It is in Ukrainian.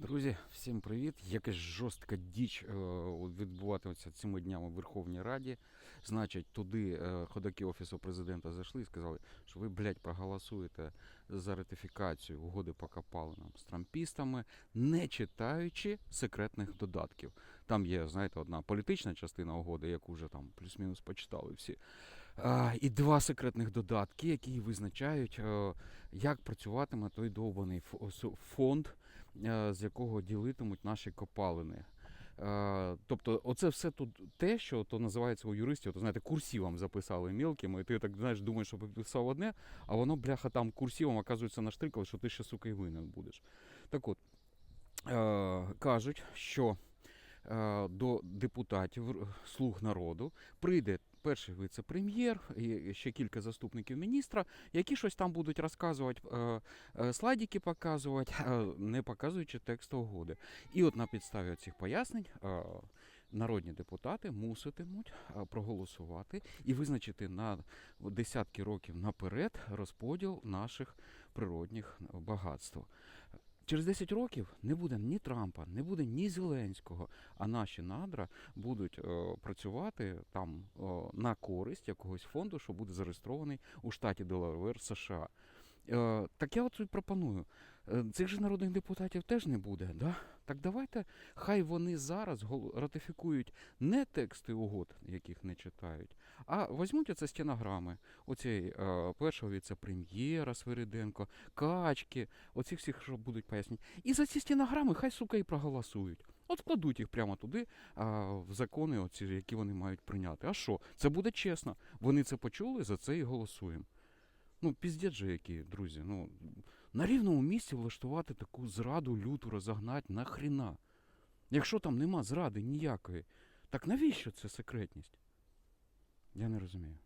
Друзі, всім привіт! Якась жорстка діч е, відбуватиметься цими днями в Верховній Раді. Значить, туди е, ходаки Офісу президента зайшли і сказали, що ви, блядь, проголосуєте за ратифікацію угоди по копалинам з трампістами, не читаючи секретних додатків. Там є, знаєте, одна політична частина угоди, яку вже там плюс-мінус почитали всі. І два секретних додатки, які визначають, е, як працюватиме той довбаний фонд, е, з якого ділитимуть наші копалини. Е, Тобто, оце все тут те, що то називається у юристів, то знаєте, курсивом записали мілкими, і ти так знаєш, думаєш, що підписав одне, а воно, бляха, там курсивом, оказується, наштрикали, що ти ще сука і винен будеш. Так от, кажуть, що до депутатів слуг народу прийде перший віце-прем'єр і ще кілька заступників міністра, які щось там будуть розказувати, е, е, слайдики показувати, е, не показуючи текст угоди. І от на підставі цих пояснень е, народні депутати муситимуть е, проголосувати і визначити на десятки років наперед розподіл наших природних багатств. Через 10 років не буде ні Трампа, не буде ні Зеленського, а наші надра будуть е, працювати там е, на користь якогось фонду, що буде зареєстрований у штаті Делавер США. Е, так я і пропоную. Е, Цих же народних депутатів теж не буде, да? Так давайте, хай вони зараз ратифікують не тексти угод, яких не читають, а візьмуть оце стенограми оцей е, першого віце-прем'єра Свириденко, Качки, оцих всіх, що будуть пояснити. І за ці стенограми хай, сука, і проголосують. От кладуть їх прямо туди, а, в закони, оці, які вони мають прийняти. А що? Це буде чесно. Вони це почули, за це і голосуємо. Ну, піздець же які, друзі. Ну, на рівному місці влаштувати таку зраду люту розогнать нахріна. Якщо там нема зради ніякої, так навіщо це секретність? Я не розумію.